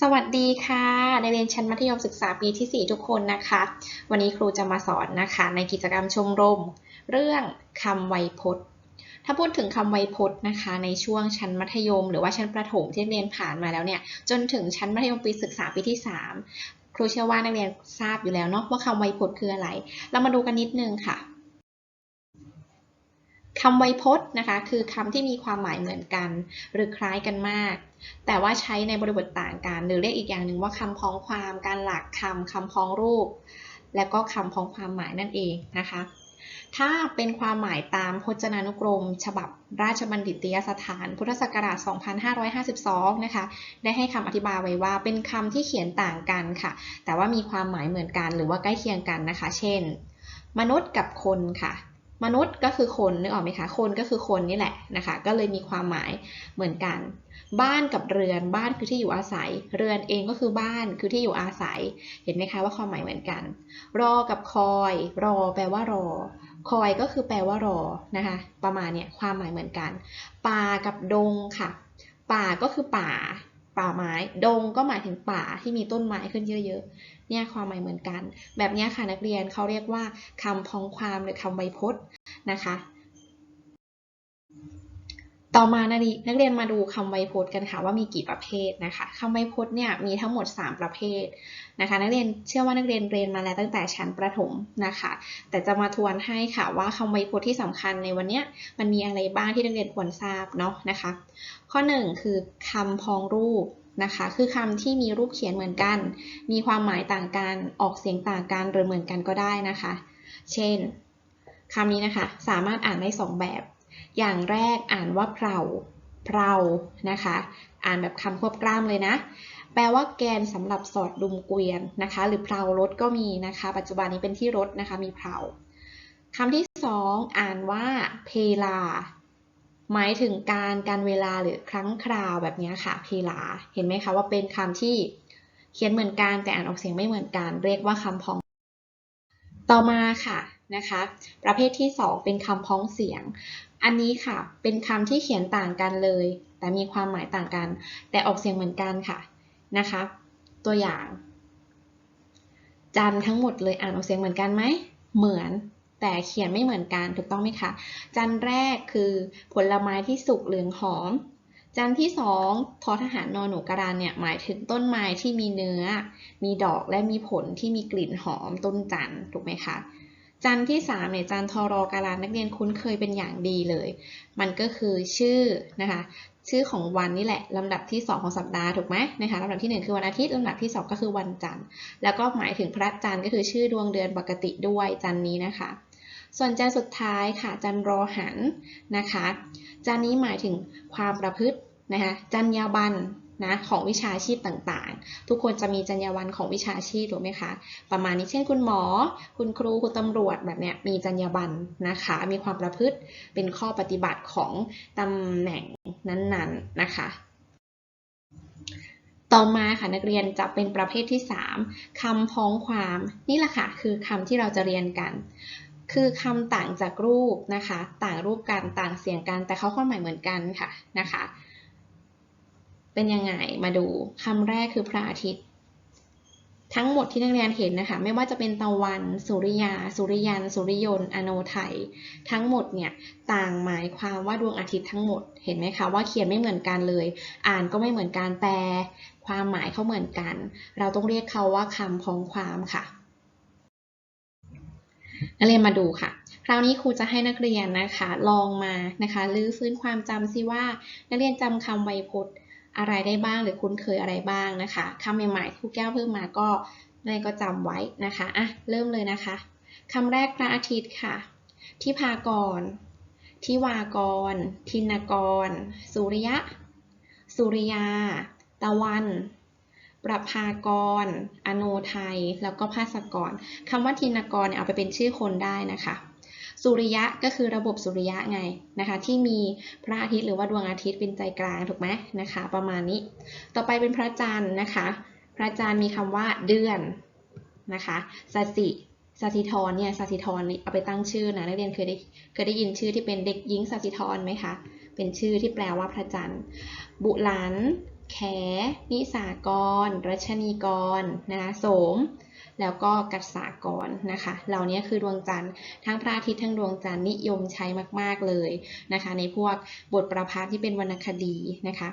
สวัสดีค่ะในเรียนชั้นมัธยมศึกษาปีที่ 4 ทุกคนนะคะ วันนี้ครูจะมาสอนนะคะ ในกิจกรรมชมรม เรื่องคำไวยพจน์ ถ้าพูดถึงคำไวยพจน์นะคะ ในช่วงชั้นมัธยม หรือว่าชั้นประถมที่เรียนผ่านมาแล้วเนี่ยจนถึงชั้นมัธยมปีศึกษาปีที่ 3 ครูเชื่อว่านักเรียนทราบอยู่แล้วเนาะว่าคำไวยพจน์คืออะไร เรามาดูกันนิดนึงค่ะ คำไวยพจน์นะคะ คือคำที่มีความหมายเหมือนกัน หรือคล้ายกันมาก แต่ว่าใช้ในบริบทต่างกัน หรือเรียกอีกอย่างหนึ่งว่าคำพ้องความ การหลักคำคำพ้องรูป และก็คำพ้องความหมายนั่นเองนะคะ ถ้าเป็นความหมายตามพจนานุกรม ฉบับราชบัณฑิตยสถาน พุทธศักราช 2552 นะคะ ได้ให้คำอธิบายไว้ว่า เป็นคำที่เขียนต่างกันค่ะ แต่ว่ามีความหมายเหมือนกัน หรือว่าใกล้เคียงกันนะคะ เช่น มนุษย์กับคนค่ะ มนุษย์ก็คือคนนึกออกไหมคะ คนก็คือคนนี่แหละนะคะ ก็เลยมีความหมายเหมือนกัน บ้านกับเรือนบ้านคือที่อยู่อาศัย เรือนเองก็คือบ้านคือที่อยู่อาศัย เห็นไหมคะว่าความหมายเหมือนกัน รอกับคอย รอ แปลว่ารอ คอยก็คือแปลว่ารอนะคะ ประมาณเนี้ยความหมายเหมือนกัน ป่ากับดงค่ะ ป่าก็คือป่า ป่าไม้ ดงก็หมายถึงป่าที่มีต้นไม้ขึ้นเยอะๆ เนี่ยความหมายเหมือนกัน แบบนี้ค่ะนักเรียนเขาเรียกว่าคำพ้องความหรือคำไวยพจน์นะคะ ต่อมานักนักเรียนมาดูคำไวยพจน์กันค่ะว่ามีกี่ประเภทนะคะคำไวยพจน์เนี่ยมีทั้งหมด 3 ประเภทนะคะ นักเรียนเชื่อว่านักเรียนเรียนมาแล้วตั้งแต่ชั้นประถมนะคะ แต่จะมาทวนให้ค่ะว่าคำไวยพจน์ที่สำคัญในวันนี้มันมีอะไรบ้างที่นักเรียนควรทราบเนาะนะคะ ข้อ 1 คือคำพ้องรูปนะคะคือคำที่มีรูปเขียนเหมือนกัน มีความหมายต่างกันออกเสียงต่างกันหรือเหมือนกันก็ได้นะคะ เช่นคำนี้นะคะสามารถอ่านได้ 2 แบบ อย่างแรกอ่านว่าเพลาเพลานะคะ อ่านแบบคำควบกล้ามเลยนะ แปลว่าแกนสำหรับสอดดุมเกวียนนะคะ หรือเพลารถก็มีนะคะ ปัจจุบันนี้เป็นที่รถนะคะ มีเพลาคำที่สองอ่านว่าเพลา หมายถึงการการเวลาหรือครั้งคราวแบบนี้ค่ะ เพลา เห็นไหมคะว่าเป็นคำที่เขียนเหมือนกันแต่อ่านออกเสียงไม่เหมือนกัน เรียกว่าคำพ้อง ต่อมาค่ะนะคะ ประเภทที่ 2 เป็นคำพ้องเสียง อันนี้ค่ะ เป็นคำที่เขียนต่างกันเลย แต่มีความหมายต่างกัน แต่ออกเสียงเหมือนกันค่ะนะคะ ตัวอย่างจันทั้งหมดเลยอ่านออกเสียงเหมือนกันไหม เหมือนแต่เขียนไม่เหมือนกันถูกต้องไหมคะจันแรกคือผลไม้ที่สุกเหลืองหอมจันที่สองทอทหารนอนหนูกระดานเนี่ยหมายถึงต้นไม้ที่มีเนื้อ มีดอกและมีผลที่มีกลิ่นหอมต้นจันถูกไหมคะ จันที่ 3 เนี่ยจันทอรอการานนักเรียนคุ้นเคยเป็นอย่างดีเลย มันก็คือชื่อนะคะชื่อของวันนี่แหละลำดับที่ 2 ของสัปดาห์ถูกไหมนะคะลำดับที่ 1 คือวันอาทิตย์ลำดับที่ 2 ก็คือวันจันทร์ แล้วก็หมายถึงพระจันทร์ก็คือชื่อดวงเดือนปกติด้วยจันนี้นะคะ ส่วนจานสุดท้ายค่ะจันรอหันนะคะจานนี้หมายถึงความประพฤตินะคะจัญญาบัน นะของวิชาชีพต่างๆ ทุกคนจะมีจรรยาบรรณของวิชาชีพถูกไหมคะ ประมาณนี้เช่นคุณหมอ คุณครู คุณตำรวจแบบเนี้ยมีจรรยาบรรณนะคะ มีความประพฤติเป็นข้อปฏิบัติของตำแหน่งนั้นๆนนนะคะต่อมาค่ะนักเรียนจะเป็นประเภทที่ 3คำพ้องความนี่แหละค่ะคือคำที่เราจะเรียนกัน คือคำต่างจากรูปนะคะ ต่างรูปกันต่างเสียงกัน แต่เขาความหมายเหมือนกันค่ะนะคะ เป็นยังไงมาดูคำแรกคือพระอาทิตย์ ทั้งหมดที่นักเรียนเห็นนะคะ ไม่ว่าจะเป็นตะวัน สุริยา สุริยัน สุริยน์อโนไทย ทั้งหมดเนี่ยต่างหมายความว่าดวงอาทิตย์ทั้งหมดเห็นไหมคะว่าเขียนไม่เหมือนกันเลย อ่านก็ไม่เหมือนกันแต่ความหมายเขาเหมือนกัน เราต้องเรียกเขาว่าคำพ้องความค่ะนักเรียนมาดูค่ะ คราวนี้ครูจะให้นักเรียนนะคะ ลองมานะคะลื้อฟื้นความจำซิว่า นักเรียนจำคำไวยพจน์ อะไรได้บ้างหรือคุ้นเคยอะไรบ้างนะคะคำใหม่ๆครูแก้วเพิ่มมาก็นักเรียนก็จำไว้นะคะอะเริ่มเลยนะคะคำแรกพระอาทิตย์ค่ะ ที่พากร ทิวากร ทินกร สุริยะ สุริยา ตะวัน ประภากร อโนไทย แล้วก็ภาสกรคำว่าทินกรเนี่ยเอาไปเป็นชื่อคนได้นะคะ สุริยะก็คือระบบสุริยะไงนะคะ ที่มีพระอาทิตย์หรือว่าดวงอาทิตย์เป็นใจกลางถูกไหมนะคะ ประมาณนี้ ต่อไปเป็นพระจันทร์นะคะ พระจันทร์มีคำว่าเดือนนะคะสสิสสิธรเนี่ยสสิธรเอาไปตั้งชื่อนะนักเรียนเคยได้เคยได้ยินชื่อที่เป็นเด็กหญิงสสิธรไหมคะเป็นชื่อที่แปลว่าพระจันทร์ บุหลัน แข นิสากร รัชนีกร นะคะโสม แล้วก็กัสสากรนะคะ เหล่านี้คือดวงจันทร์ทั้งพระอาทิตย์ทั้งดวงจันทร์นิยมใช้มาก ๆ เลยนะคะ ในพวกบทประพันธ์ที่เป็นวรรณคดีนะคะ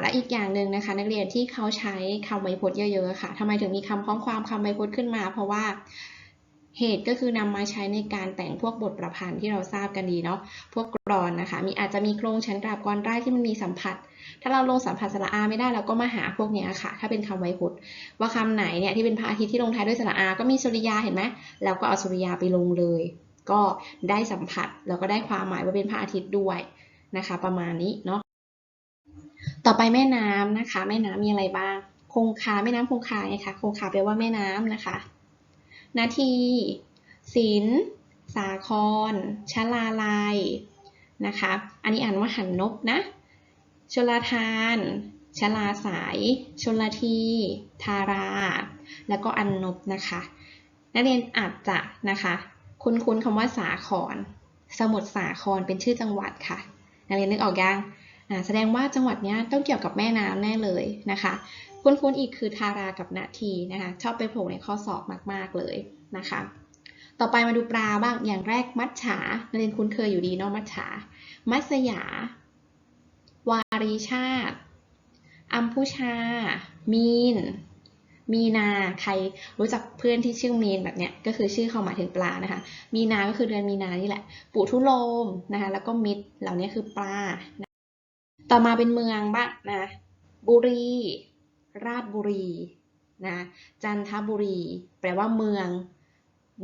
และอีกอย่างหนึ่งนะคะ นักเรียนที่เขาใช้คำไวยพจน์เยอะๆค่ะทำไมถึงมีคำพ้องความคำไวยพจน์ขึ้นมา เพราะว่า เหตุก็คือนำมาใช้ในการแต่งพวกบทประพันธ์ที่เราทราบกันดีเนาะ พวกกรอนนะคะ มีอาจจะมีโครงชั้นกราบกรได้ที่มันมีสัมผัส ถ้าเราลงสัมผัสสระอาไม่ได้เราก็มาหาพวกนี้ค่ะ ถ้าเป็นคำไวยพจน์ว่าคำไหนเนี่ยที่เป็นพระอาทิตย์ที่ลงท้ายด้วยสระอา ก็มีสุริยาเห็นไหมแล้วก็เอาสุริยาไปลงเลย ก็ได้สัมผัสแล้วก็ได้ความหมายว่าเป็นพระอาทิตย์ด้วยนะคะ ประมาณนี้เนาะ ต่อไปแม่น้ำนะคะ แม่น้ำมีอะไรบ้าง คงคา แม่น้ำคงคาไงคะ คงคาแปลว่าแม่น้ำนะคะ นาที ศิลสาครชลาลัยนะคะ อันนี้อ่านว่าหันนกนะ ชลาทาน ชลาสาย ชลที ทารา แล้วก็อันนบนะคะ นักเรียนอาจจะนะคะ คุ้นๆคำว่าสาคร สมุทรสาครเป็นชื่อจังหวัดค่ะ นักเรียนนึกออกยังแสดงว่าจังหวัดนี้ต้องเกี่ยวกับแม่น้ำแน่เลยนะคะ คุ้นๆอีกคือทารากับนาทีนะคะ ชอบไปโผล่ในข้อสอบมากๆเลยนะคะ ต่อไปมาดูปลาบ้าง อย่างแรกมัจฉาเรียนคุ้นเคยอยู่ดีเนาะมัจฉา มัสยา วารีชาติ อัมพุชา มีน มีนา ใครรู้จักเพื่อนที่ชื่อมีนแบบเนี้ย ก็คือชื่อเขาหมายถึงปลานะคะ มีนา ก็คือเดือนมีนานี่แหละ ปุถุโลมนะคะ แล้วก็มิตรเหล่านี้คือปลา ต่อมาเป็นเมืองบ้างนะ บุรี ราชบุรีนะจันทบุรี แปลว่าเมือง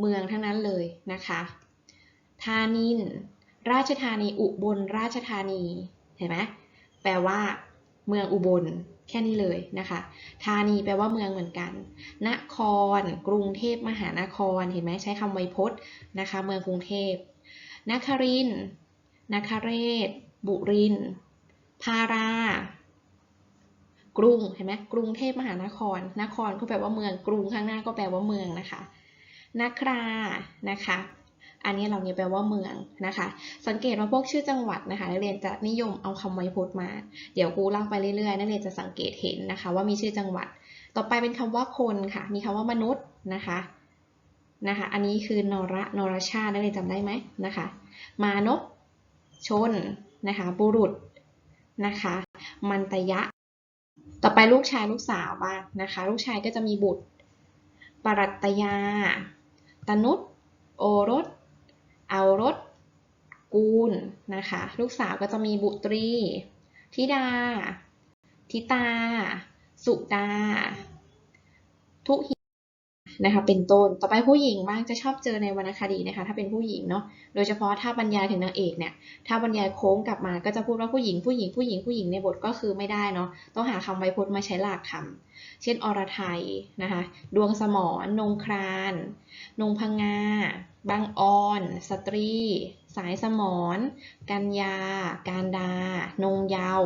เมืองทั้งนั้นเลยนะคะธานิน ราชธานีอุบลราชธานีเห็นไหมแปลว่า เมืองอุบลแค่นี้เลยนะคะธานีแปลว่าเมืองเหมือนกัน นคร กรุงเทพมหานครเห็นไหมใช้คำไวยพจน์นะคะ เมืองกรุงเทพนครินนครเรศบุรินทร์พารา กรุงเห็นไหมกรุงเทพมหานคร นครก็แปลว่าเมือง กรุงข้างหน้าก็แปลว่าเมืองนะคะนครานะคะ อันนี้เราเนี่ยแปลว่าเมืองนะคะ สังเกตว่าพวกชื่อจังหวัดนะคะนักเรียนจะนิยมเอาคำไวยพจน์มา เดี๋ยวครูเล่าไปเรื่อยๆนักเรียนจะสังเกตเห็นนะคะ ว่ามีชื่อจังหวัด ต่อไปเป็นคำว่าคนค่ะ มีคำว่ามนุษย์นะคะนะคะ อันนี้คือนระนรชาตินักเรียนจำได้ไหมนะคะ มานพชนนะคะ บุรุษนะคะ มันตยะ ต่อไปลูกชายลูกสาวบ้างนะคะ ลูกชายก็จะมีบุตร ปรัตยา ตนุษโอรส เอารส กูลนะคะ ลูกสาวก็จะมีบุตรี ธิดา ธิตา สุดา ทุหิ นะคะเป็นต้น ต่อไปผู้หญิงบ้างจะชอบเจอในวรรณคดีนะคะ ถ้าเป็นผู้หญิงเนาะ โดยเฉพาะถ้าบรรยายถึงนางเอกเนี่ย ถ้าบรรยายโค้งกลับมาก็จะพูดว่าผู้หญิงผู้หญิงผู้หญิงผู้หญิงในบทก็คือไม่ได้เนาะ ต้องหาคำไวยพจน์มาใช้หลากคำเช่น อรไทยนะคะ ดวงสมรนงคราน นงพังงาบางออน สตรี สายสมรกัญญา การดา นงเยาว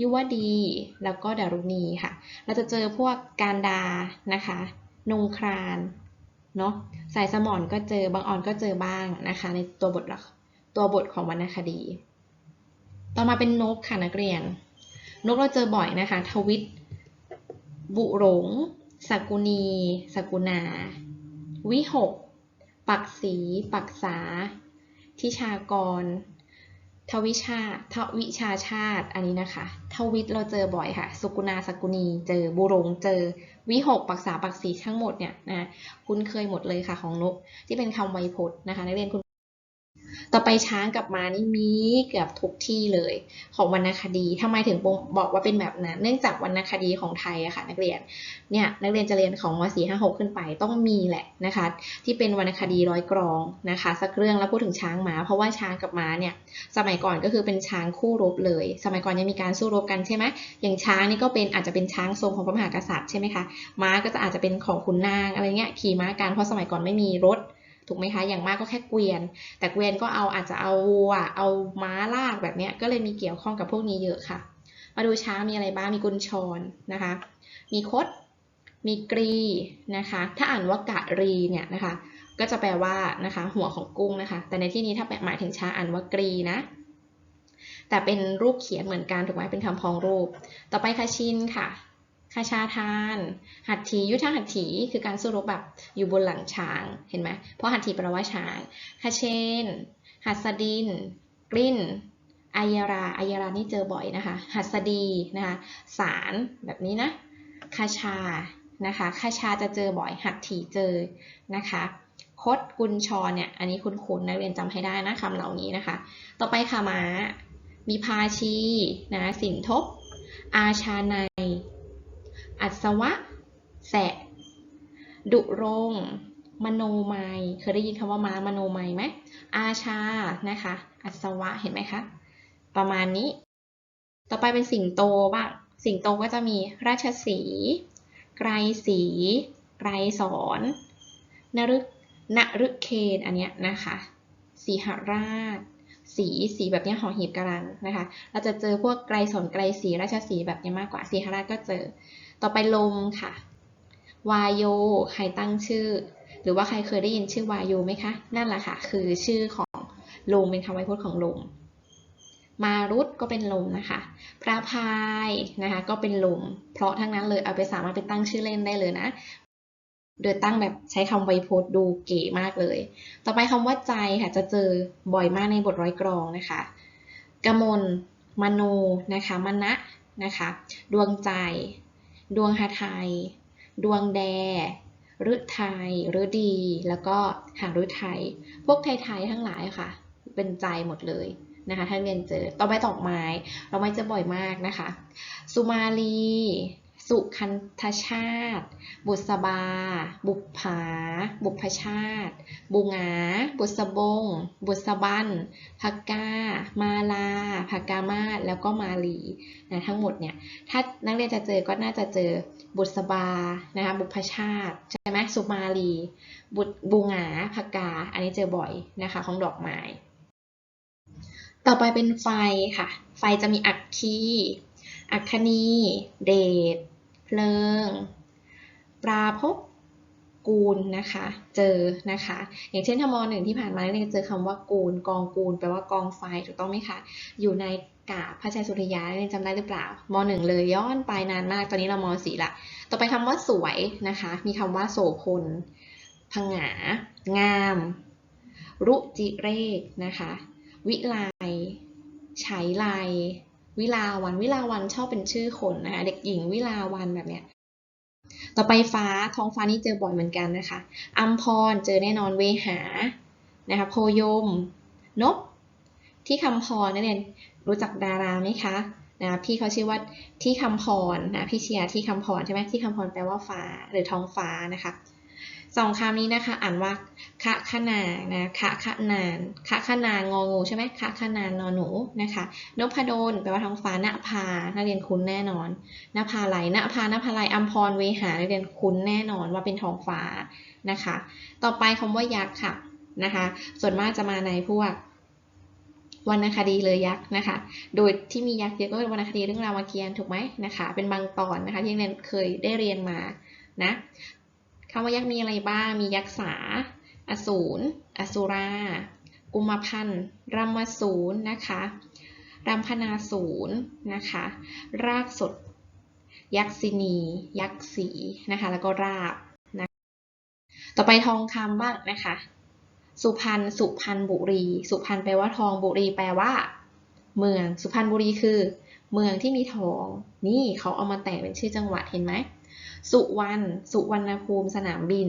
ยุวดี แล้วก็ดารุณีค่ะ เราจะเจอพวกการดานะคะ นงครานเนาะสายสมรก็เจอบางออนก็เจอบ้างนะคะ ในตัวบทละตัวบทของวรรณคดี ต่อมาเป็นนกค่ะนักเรียน นกเราเจอบ่อยนะคะ ทวิต บุหลงสกุณีสกุณา วิหก ปักสี ปักษา ทิชากร ทวิชาทวิชาชาติ อันนี้นะคะ ทวิตเราเจอบ่อยค่ะ สุกุณาสกุณีเจอ บุรงเจอ วิหกปักษาปักษีทั้งหมดเนี่ยนะ คุ้นเคยหมดเลยค่ะของนกที่เป็นคำไวยพจน์นะคะ นักเรียนคุณ ต่อไปช้างกับม้านี่มีเกือบทุกที่เลย ของวรรณคดีทำไมถึงบอกว่าเป็นแบบนั้น เนื่องจากวรรณคดีของไทยอะค่ะนักเรียน เนี่ยนักเรียนจะเรียนของม .4 5 6 ขึ้นไปต้องมีแหละนะคะ ที่เป็นวรรณคดีร้อยกรองนะคะสักเรื่องแล้วพูดถึงช้างม้า เพราะว่าช้างกับม้าเนี่ยสมัยก่อนก็คือเป็นช้างคู่รบเลย สมัยก่อนยังมีการสู้รบกันใช่ไหมอย่างช้างนี่ก็เป็นอาจจะเป็นช้างทรงของพระมหากษัตริย์ใช่ไหมคะม้าก็จะอาจจะเป็นของขุนนางอะไรเงี้ยขี่ม้ากันเพราะสมัยก่อนไม่มีรถ ถูกไหมคะ อย่างมากก็แค่เกวียน แต่เกวียนก็เอาอาจจะเอาวัว เอาม้าลากแบบเนี้ยก็เลยมีเกี่ยวข้องกับพวกนี้เยอะค่ะ มาดูช้างมีอะไรบ้าง มีกุญชรนะคะ มีคด มีกรีนะคะ ถ้าอ่านว่ากะรีเนี่ยนะคะ ก็จะแปลว่านะคะ หัวของกุ้งนะคะ แต่ในที่นี้ถ้าแปลหมายถึงช้างอ่านว่ากรีนะ แต่เป็นรูปเขียนเหมือนกันถูกไหมเป็นคำพ้องรูป ต่อไปคาชินค่ะ คาชาทาน หัตถียุทธหัตถีคือการสู้รบแบบอยู่บนหลังช้าง เห็นไหมเพราะหัตถีแปลว่าช้างคาเชน หัสดิน กลิ้นอายราอายรานี่เจอบ่อยนะคะ หัสดีนะคะ สารแบบนี้นะคาชา นะคะคาชาจะเจอบ่อย หัตถีเจอ นะคะคดกุญชรเนี่ย อันนี้คุณคุณนักเรียนจำให้ได้นะคำเหล่านี้นะคะ ต่อไปค่ะม้ามีพาชี นะ สินทบ อาชาใน อัศวะ แสะ ดุรงมโนมัยเคยได้ยินคำว่าม้ามโนมัยไหม อาชา นะคะ อัศวะ เห็นไหมคะ ประมาณนี้ ต่อไปเป็นสิงโตบ้าง สิงโตก็จะมีราชสี ไกรสี ไกรสอนนรึกนรึกเคนอันเนี้ยนะคะ สีหราช สีสีแบบเนี้ยหอหีบกรันนะคะ เราจะเจอพวกไกรสอนไกรสีราชสีแบบเนี้ยมากกว่า สีหราชก็เจอ ต่อไปลมค่ะ วายโย ใครตั้งชื่อ หรือว่าใครเคยได้ยินชื่อวายโยไหมคะ นั่นแหละค่ะ คือชื่อของลมเป็นคำไวยพจน์ของลมมารุตก็เป็นลมนะคะ พระพายนะคะ ก็เป็นลมเพราะทั้งนั้นเลยเอาไปสามารถไปตั้งชื่อเล่นได้เลยนะ โดยตั้งแบบใช้คำไวยพจน์ดูเก๋มากเลย ต่อไปคำว่าใจค่ะ จะเจอบ่อยมากในบทร้อยกรองนะคะกมลมโนนะคะมณะนะคะ ดวงใจ ดวงฮาไทย ดวงแดฤทัยฤดี แล้วก็หางฤทัย พวกไทยๆทั้งหลายค่ะ เป็นใจหมดเลยนะคะ ถ้าเรียนเจอ ต่อไปตอกไม้ เราไม่จะบ่อยมากนะคะ สุมาลี สุคันธชาติ บุษบา บุปผา บุพชาติ บุงา บุษบง บุษบันพกา มาลาพักามาศแล้วก็มาลีนะทั้งหมดเนี่ย ถ้านักเรียนจะเจอก็น่าจะเจอบุษบา นะคะ บุพชาติ ใช่ไหมสุมาลี บุบุงาพกา อันนี้เจอบ่อยนะคะของดอกไม้ ต่อไปเป็นไฟค่ะ ไฟจะมีอัคคีอัคคณี เดช เพลิงปราภพกูลนะคะ เจอนะคะ อย่างเช่นทมหนึ่งที่ผ่านมาเรียนเจอคำว่ากูล กองกูลแปลว่ากองไฟถูกต้องไหมคะ อยู่ในกาพระชัยสุริยาเรียนจำได้หรือเปล่ามหนึ่งเลยย้อนไปนานมาก ตอนนี้เรามสี่ละ ต่อไปคำว่าสวยนะคะ มีคำว่าโสพลพังหงา งาม รุจิเรกนะคะ วิไลฉายไล วิลาวันวิลาวันชอบเป็นชื่อคนนะคะเด็กหญิงวิลาวันแบบเนี้ยต่อไปฟ้าท้องฟ้านี่เจอบ่อยเหมือนกันนะคะอัมพรเจอแน่นอนเวหานะคะโพยม นก ที่คำพรนั่นเองรู้จักดาราไหมคะนะพี่เขาชื่อว่าที่คำพรนะพี่เชียร์ที่คำพรใช่ไหมที่คำพรแปลว่าฟ้าหรือท้องฟ้านะคะ สองคำนี้นะคะ อ่านว่าคะขนานะคะขนานคะขนานงองูใช่ไหมคะขนานนอนหนูนะคะนพดลแปลว่าท้องฟ้าณภานักเรียนคุ้นแน่นอนณภาไหลณภาณภาไหลอัมพรเวหานักเรียนคุ้นแน่นอนว่าเป็นท้องฟ้านะคะ ต่อไปคำว่ายักษ์ค่ะนะคะ ส่วนมากจะมาในพวกวรรณคดีเลยยักษ์นะคะ โดยที่มียักษ์เยอะก็เป็นวรรณคดีเรื่องรามเกียรติ์ถูกไหมนะคะ เป็นบางตอนนะคะที่เรียนเคยได้เรียนมานะ คำว่ายักษ์มีอะไรบ้าง มียักษ์สา อสูร อสุรา กุมพันธ์รัมสูรนะคะรัมพนาสูรนะคะ รากสด ยักษินี ยักษ์สีนะคะ แล้วก็ราบนะต่อไปทองคำบ้างนะคะ สุพรรณ สุพรรณบุรี สุพรรณแปลว่าทอง บุรีแปลว่า เมือง สุพรรณบุรีคือ เมืองที่มีทอง นี่เขาเอามาแต่งเป็นชื่อจังหวัดเห็นไหม สุวรรณสุวรรณภูมิสนามบิน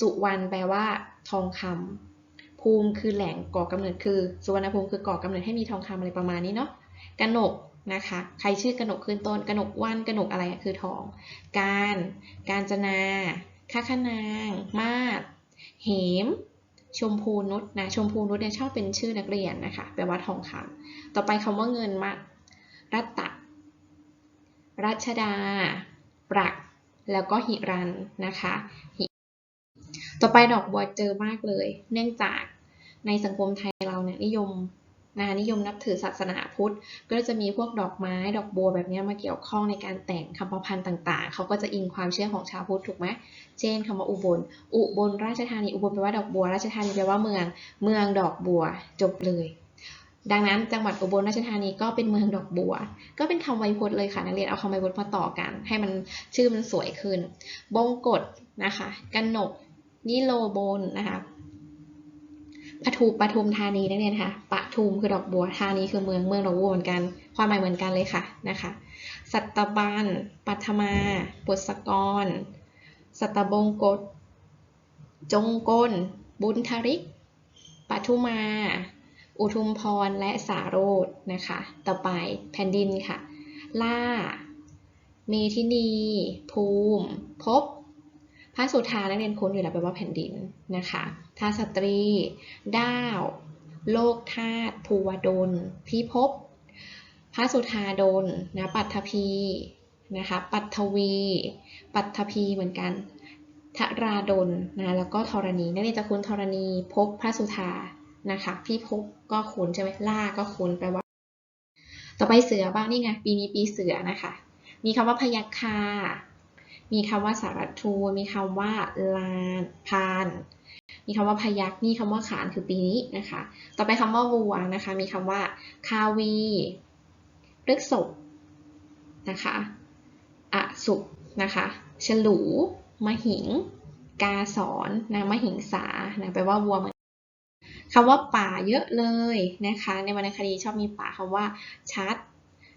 สุวรรณแปลว่า ทองคำภูมิคือแหล่งก่อกำเนิดคือ สุวรรณภูมิคือก่อกำเนิดให้มีทองคำอะไรประมาณนี้เนาะกนกนะคะ ใครชื่อกนกขึ้นต้นกนกวันกนกอะไรคือทอง การ การจนาค้าขนาง มาศเหม ชมพูนุชนะชมพูนุชเนี่ยชอบเป็นชื่อนักเรียนนะคะแปลว่าทองคำต่อไปคำว่าเงินมารัตตะรัชดา ปรัก แล้วก็หิรันนะคะต่อไปดอกบัวเจอมากเลย เนื่องจากในสังคมไทยเราเนี่ยนิยมนะนิยมนับถือศาสนาพุทธ ก็จะมีพวกดอกไม้ ดอกบัวแบบนี้มาเกี่ยวข้องในการแต่งคำประพันธ์ต่างๆ เขาก็จะอิงความเชื่อของชาวพุทธถูกไหมเช่นคำว่าอุบล อุบลราชธานี อุบลแปลว่าดอกบัว ราชธานีแปลว่าเมือง เมืองดอกบัว จบเลย ดังนั้นจังหวัดอุบลราชธานีก็เป็นเมืองดอกบัว ก็เป็นคำไวยพจน์เลยค่ะ นักเรียนเอาคำไวยพจน์มาต่อกัน ให้มันชื่อมันสวยขึ้น บงกฎนะคะกันหนกนิโลบนนะคะปทุมปทุมธานีนักเรียนค่ะปทุมคือดอกบัวธานีคือเมืองเมืองดอกบัวเหมือนกัน ความหมายเหมือนกันเลยค่ะนะคะสัตบันปัทมาบุษกร สัตบงกฎจงกลบุญทริกปทุมา อุทุมพรและสาโรจน์นะคะ ต่อไปแผ่นดินค่ะ ล่า เมทินี ภูมิภพพระสุธานักเรียนคุ้นอยู่แล้วแปลว่าแผ่นดินนะคะทาสตรี ด้าว โลกธาตุภูวดล พิภพ พระสุธาดลนะปัทภีนะคะ ปัทวี ปัทภีเหมือนกันทราดลนะ แล้วก็ธรณีนักเรียนจะคุ้นธรณีพบพระสุธา นะคะพี่พบก็คุ้นใช่ไหมล่าก็คุ้นแปลว่า ต่อไปเสือบ้างนี่ไงปีนี้ปีเสือนะคะ มีคำว่าพยัคฆามีคำว่าสารทูมีคำว่าลานพานมีคำว่าพยักมีคำว่าขานคือปีนี้นะคะ ต่อไปคำว่าวัวนะคะ มีคำว่าคาวีเรึกศพนะคะอสุนะคะฉลูมหิง กาสอนนะมหิงสานะแปลว่าวัวเหมือน คำว่าป่าเยอะเลยนะคะ ในวรรณคดีชอบมีป่าคำว่าชัด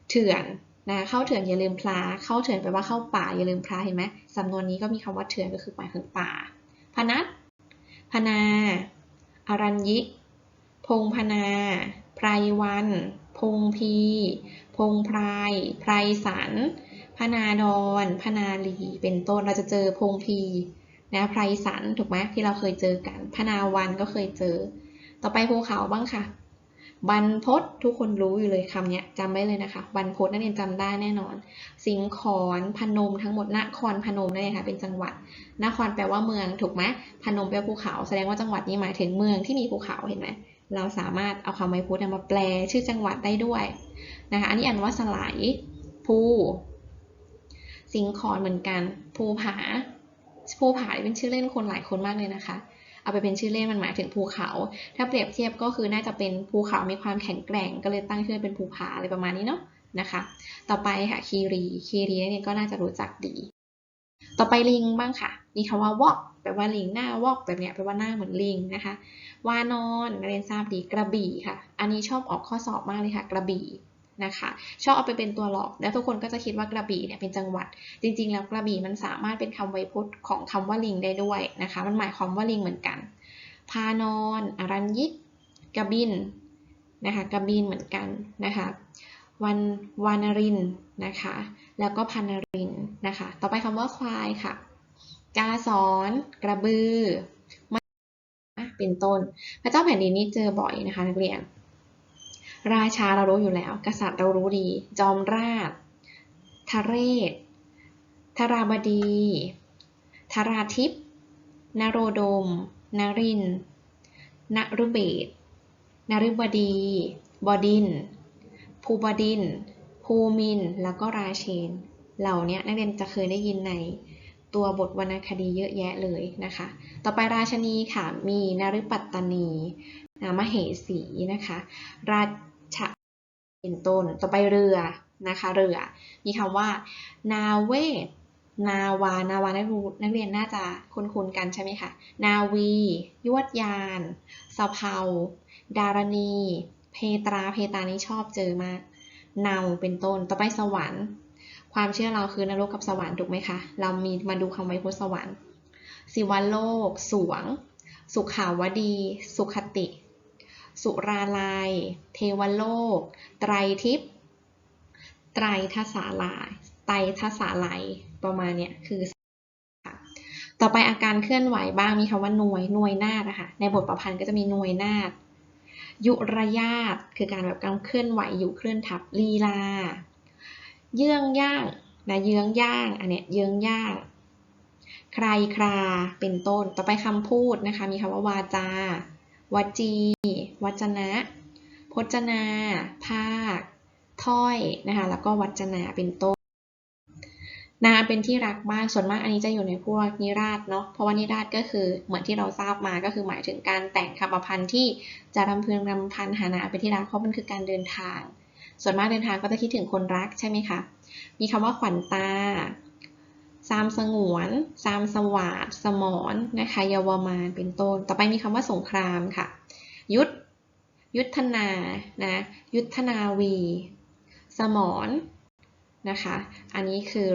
เถื่อนนะเข้าเถื่อนอย่าลืมพลาเข้าเถื่อนแปลว่าเข้าป่าอย่าลืมพลาเห็นไหมสำนวนนี้ก็มีคำว่าเถื่อนก็คือหมายถึงป่า พนัทพนาอรัญยิก พงพนาไพรวัน พงพี พงไพรไพรสันพนาดอนพนาลี เป็นต้นเราจะเจอพงพีนะไพรสันถูกไหมที่เราเคยเจอกัน พนาวันก็เคยเจอ ต่อไปภูเขาบ้างค่ะบรรพตทุกคนรู้อยู่เลยคำนี้จำไว้เลยนะคะบรรพตนักเรียนจำได้แน่นอน สิงขรพนมทั้งหมดนครพนมนั่นเองค่ะเป็นจังหวัด นครแปลว่าเมืองถูกไหมพนมแปลว่าภูเขา แสดงว่าจังหวัดนี้หมายถึงเมืองที่มีภูเขาเห็นไหมเราสามารถเอาคำไวยพจน์มาแปลชื่อจังหวัดได้ด้วยนะคะอันนี้อ่านว่าสลายภูสิงขรเหมือนกัน ภูผาภูผาเป็นชื่อเล่นคนหลายคนมากเลยนะคะ เอาไปเป็นชื่อเล่นมันหมายถึงภูเขา ถ้าเปรียบเทียบก็คือน่าจะเป็นภูเขามีความแข็งแกร่ง ก็เลยตั้งชื่อเป็นภูผาอะไรประมาณนี้เนาะนะคะ ต่อไปค่ะคีรีคีรีเนี่ยก็น่าจะรู้จักดี ต่อไปลิงบ้างค่ะ มีคำว่าวอกแปลว่าลิงหน้าวอกแบบเนี้ยแปลว่าหน้าเหมือนลิงนะคะ วานอนเรียนทราบดีกระบี่ค่ะ อันนี้ชอบออกข้อสอบมากเลยค่ะ กระบี่ นะคะชอบเอาไปเป็นตัวหลอก แล้วทุกคนก็จะคิดว่ากระบี่เนี่ยเป็นจังหวัด จริง ๆ แล้วกระบี่มันสามารถเป็นคำไวยพจน์ของคำว่าลิงได้ด้วยนะคะ มันหมายความว่าลิงเหมือนกัน พานอนอรัญยิกกระบินนะคะกระบินเหมือนกันนะคะวันวานรินนะคะ แล้วก็พันรินนะคะ ต่อไปคำว่าควายค่ะ กาสอนกระบือม้เป็นต้น พระเจ้าแผ่นดินนี่เจอบ่อยนะคะนักเรียน ราชาเรารู้อยู่แล้ว กษัตริย์เรารู้ดี จอมราชทะเรศธราบดีธราทิพย์นโรดม นรินนรุเบศนฤบดี บดิน ภูบดิน ภูมิน แล้วก็ราเชน เหล่านี้นักเรียนจะเคยได้ยินในตัวบทวรรณคดีเยอะแยะเลยนะคะ ต่อไปราชนีค่ะ มีนฤปัตตนีนะมเหสีนะคะ รา เป็นต้น ต่อไปเรือนะคะเรือ มีคำว่า นาเวนาวา นาวานักนักเรียนน่าจะคุ้นๆกันใช่ไหมคะ นาวี ยวดยานสะเพาดารณี เพตรา เพตรานี่ชอบเจอมากเนาเป็นต้น ต่อไปสวรรค์ ความเชื่อเราคือนรกกับสวรรค์ถูกไหมคะ เรามีมาดูคำไวยพจน์สวรรค์ สิวโลก สวง สุขาวดี สุขติ สุราลัยเทวโลก ไตรทิพย์ไตรทศาลายไตรทศาลัยประมาณเนี้ยคือต่อไปอาการเคลื่อนไหวบ้างมีคำว่าหน่วยหน่วยนาฏนะคะในบทประพันธ์ก็จะมีหน่วยนาฏยุระยาตคือการแบบการเคลื่อนไหวอยู่เคลื่อนทับลีลา เยื่องย่างนะเยื้องย่างอันเนี้ยเยื้องย่าง ใครคราเป็นต้น ต่อไปคำพูดนะคะ มีคำว่าวาจา วจี วจนะ พจนา ภาค ถ้อยนะคะ แล้วก็วจนาเป็นต้น นาเป็นที่รักมากส่วนมากอันนี้จะอยู่ในพวกนิราศเนาะ เพราะว่านิราศก็คือเหมือนที่เราทราบมา ก็คือหมายถึงการแต่งคำประพันธ์ที่จะรำพึงรำพันหานาเป็นที่รัก เพราะมันคือการเดินทาง ส่วนมากเดินทางก็จะคิดถึงคนรักใช่ไหมคะ มีคำว่าขวัญตา ซามสงวนซามสวาดสมอนนะคะเยาวมานเป็นต้น ต่อไปมีคำว่าสงครามค่ะ ยุทธ ยุทธนานะยุทธนาวี สมอนนะคะ อันนี้คือ